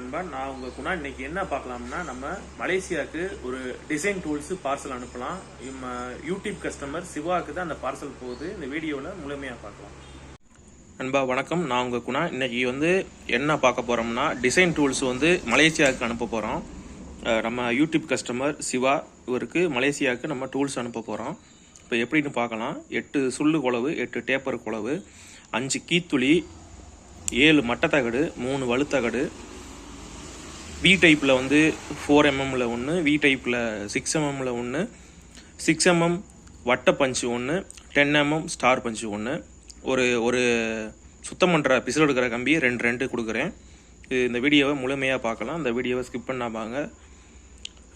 நண்பா நான் உங்க குணா. இன்னைக்கு என்ன பார்க்கலாம்னா நம்ம மலேசியாவுக்கு ஒரு டிசைன் டூல்ஸ் பார்சல் அனுப்பலாம். நம்ம யூடியூப் கஸ்டமர் சிவாவுக்கு தான் அந்த பார்சல் போகுது. இந்த வீடியோவில் முழுமையாக பார்க்கலாம். நண்பா வணக்கம். நான் உங்கள் குணா. இன்னைக்கு வந்து என்ன பார்க்க போகிறோம்னா டிசைன் டூல்ஸ் வந்து மலேசியாவுக்கு அனுப்ப போகிறோம் நம்ம யூடியூப் கஸ்டமர் சிவா இவருக்கு மலேசியாவுக்கு நம்ம டூல்ஸ் அனுப்ப போகிறோம் இப்போ எப்படின்னு பார்க்கலாம். எட்டு சுள்ளு குழவு எட்டு டேப்பர் குழவு அஞ்சு கீத்துளி ஏழு மட்டத்தகடு மூணு வலுத்தகடு வி டைப்பில் வந்து ஃபோர் எம்எம்மில் ஒன்று வி டைப்பில் சிக்ஸ் எம்எம்மில் ஒன்று சிக்ஸ் எம்எம் வட்ட பஞ்சு ஒன்று டென் எம்எம் ஸ்டார் பஞ்சு ஒன்று ஒரு ஒரு சுத்தம் பண்ணுற பிசில் எடுக்கிற கம்பி ரெண்டு ரெண்டு கொடுக்குறேன். இது இந்த வீடியோவை முழுமையாக பார்க்கலாம். இந்த வீடியோவை ஸ்கிப் பண்ணாமாங்க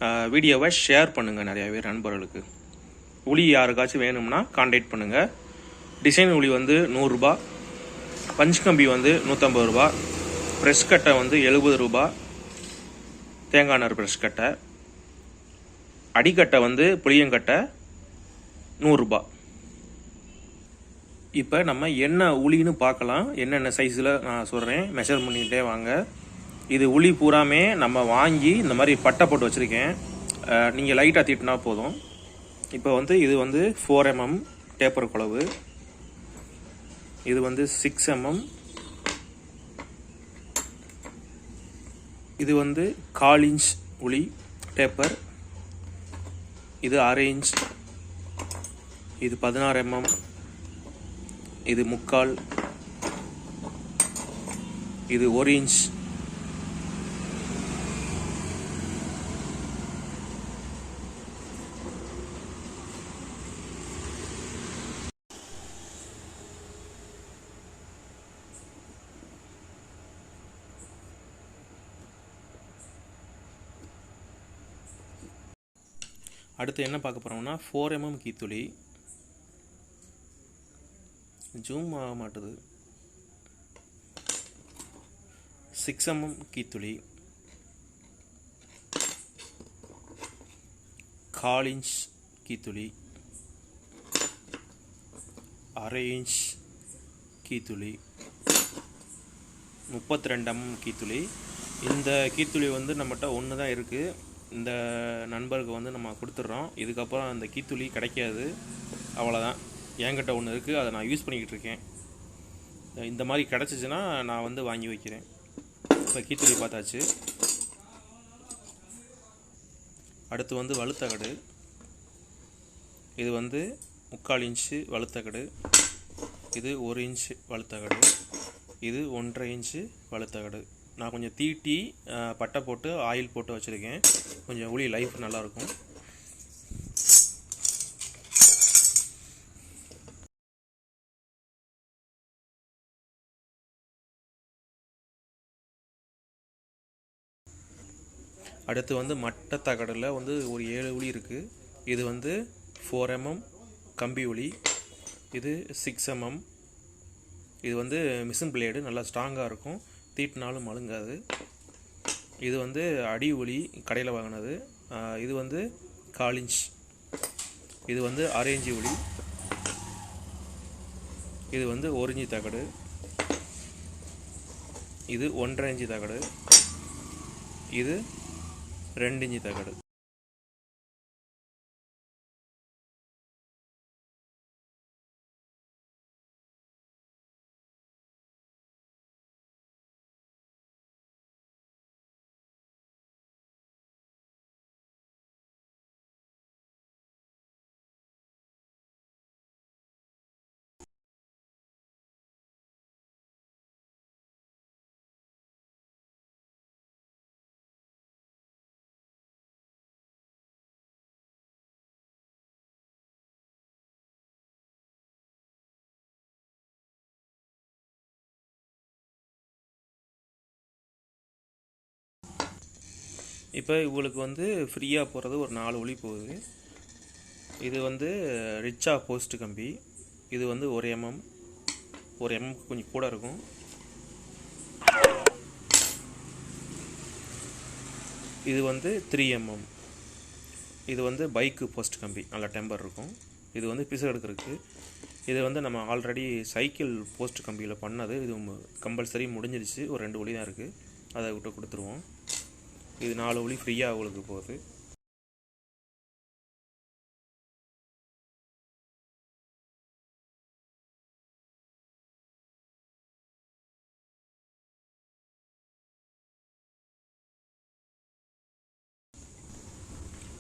ஆஹ் வீடியோவை ஷேர் பண்ணுங்கள் நிறையா பேர் நண்பர்களுக்கு. உளி யாருக்காச்சும் வேணும்னா காண்டாக்ட் பண்ணுங்கள் டிசைன் உளி வந்து நூறுரூபா பஞ்சு கம்பி வந்து நூற்றம்பது ரூபா ப்ரெஷ் கட்டை வந்து எழுபது ரூபா தேங்காய் நார் ப்ரஷ் கட்டை அடிக்கட்டை வந்து புளியங்கட்டை நூறுரூபா இப்போ நம்ம என்ன உளின்னு பார்க்கலாம். என்னென்ன சைஸில் நான் சொல்கிறேன் மெஷர் பண்ணிக்கிட்டே வாங்க. இது உளி பூராமே நம்ம வாங்கி இந்த மாதிரி பட்டை போட்டு வச்சுருக்கேன். நீங்கள் லைட்டாக தீட்டினா போதும். இப்போ வந்து இது வந்து ஃபோர் எம்எம் டேப்பர் குழவு. இது வந்து சிக்ஸ் எம்எம் இது வந்து கால் இன்ச் உளி டேப்பர் இது அரை இன்ச். இது பதினாறு எம்எம் இது முக்கால். இது ஒரு இன்ச். அடுத்து என்ன பார்க்க போகிறோம்னா ஃபோர் எம்எம் கீத்துளி ஜூம் ஆக மாட்டுது. சிக்ஸ் எம்எம் கீத்துளி கால் இன்ச் கீத்துளி அரை இன்ச் கீத்துளி முப்பத்தி ரெண்டு எம்எம் கீத்துளி இந்த கீத்துளி வந்து நம்மகிட்ட ஒன்று தான் இருக்குது இந்த நண்பருக்கு வந்து நம்ம கொடுத்துட்றோம். இதுக்கப்புறம் அந்த கீத்துளி கிடைக்காது. அவ்வளோதான் என்கிட்ட ஒன்று இருக்குது அதை நான் யூஸ் பண்ணிக்கிட்டு இருக்கேன். இந்த மாதிரி கிடச்சிச்சின்னா நான் வந்து வாங்கி வைக்கிறேன். இப்போ கீத்துளி பார்த்தாச்சு. அடுத்து வந்து வலுத்தகடு இது வந்து முக்கால் இன்ச்சு வலுத்தகடு இது ஒரு இன்ச்சு வலுத்தகடு இது ஒன்றரை இன்ச்சு வலுத்தகடு நான் கொஞ்சம் தீட்டி பட்டை போட்டு ஆயில் போட்டு வச்சுருக்கேன். கொஞ்சம் உளி லைஃப் நல்லாயிருக்கும் அடுத்து வந்து மட்டத்தகடில் வந்து ஒரு ஏழு உளி இருக்குது இது வந்து ஃபோர் எம்எம் கம்பி உளி இது சிக்ஸ் எம்எம் இது வந்து மிஷின் பிளேடு நல்லா ஸ்ட்ராங்காக இருக்கும். தீட்டினாலும் மழுங்காது இது வந்து அடி ஒளி கடையில் வாங்கினது. இது வந்து காலிஞ்ச் இன்ச். இது வந்து ஆரேஞ்சு ஒளி இது வந்து ஒரு இஞ்சி தகடு. இது ஒன்றரை இஞ்சி தகடு. இது ரெண்டு இஞ்சி தகடு. இப்போ இவங்களுக்கு வந்து ஃப்ரீயாக போகிறது ஒரு நாலு ஒளி போகுது. இது வந்து ரிச்சா போஸ்ட் கம்பி. இது வந்து ஒரு எம்எம் ஒரு எம்எம் கொஞ்சம் கூட இருக்கும். இது வந்து த்ரீ எம்எம் இது வந்து பைக்கு போஸ்ட் கம்பி. நல்ல டெம்பர் இருக்கும். இது வந்து பிசு எடுக்கிறதுக்கு. இது வந்து நம்ம ஆல்ரெடி சைக்கிள் போஸ்ட் கம்பியில் பண்ணது. இது கம்பல்சரி முடிஞ்சிருச்சு ஒரு ரெண்டு ஒளி தான் இருக்குது அதை விட்டு கொடுத்துருவோம். இது நாலு ஒளி ஃப்ரீயாக அவங்களுக்கு போகுது.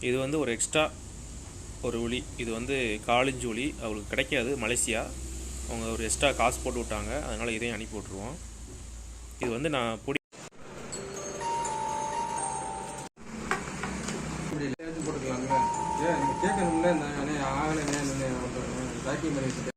இது வந்து ஒரு எக்ஸ்ட்ரா ஒரு ஒளி. இது வந்து காலிஞ்சு ஒளி. அவங்களுக்கு கிடைக்காது. மலேசியா. அவங்க ஒரு எக்ஸ்ட்ரா காசு போட்டு விட்டாங்க. அதனால் இதையும் அனுப்பி விட்ருவோம் இது வந்து நான் பொடி